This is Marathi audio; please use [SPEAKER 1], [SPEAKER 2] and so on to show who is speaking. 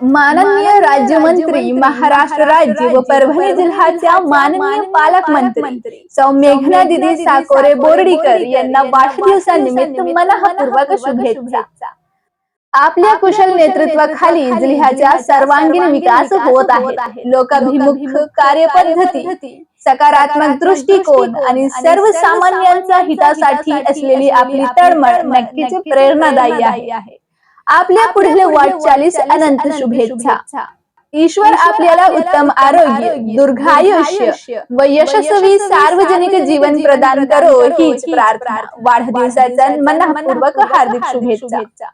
[SPEAKER 1] माननीय राज्यमंत्री महाराष्ट्र राज्य व परभणी जिल्ह्याच्या माननीय पालकमंत्री सौ मेघना दिदी साकोरे बोर्डीकर यांना वाढदिवसानिमित्त मनःपूर्वक शुभेच्छा. आपल्या कुशल नेतृत्वाखाली जिल्ह्याचा सर्वांगीण विकास होत आहे लोकाभिमुख कार्यपद्धती सकारात्मक दृष्टिकोन आणि सर्वसामान्यांच्या हितासाठी असलेली आपली तळमळ नक्कीच प्रेरणादायी आहे. आपल्या पुढील वाटचालीस अनंत शुभेच्छा. ईश्वर आपल्याला उत्तम आरोग्य दीर्घायुष्य व यशस्वी सार्वजनिक जीवन प्रदान करो हीच प्रार्थना. वाढदिवसाचा मनपूर्वक हार्दिक शुभेच्छा.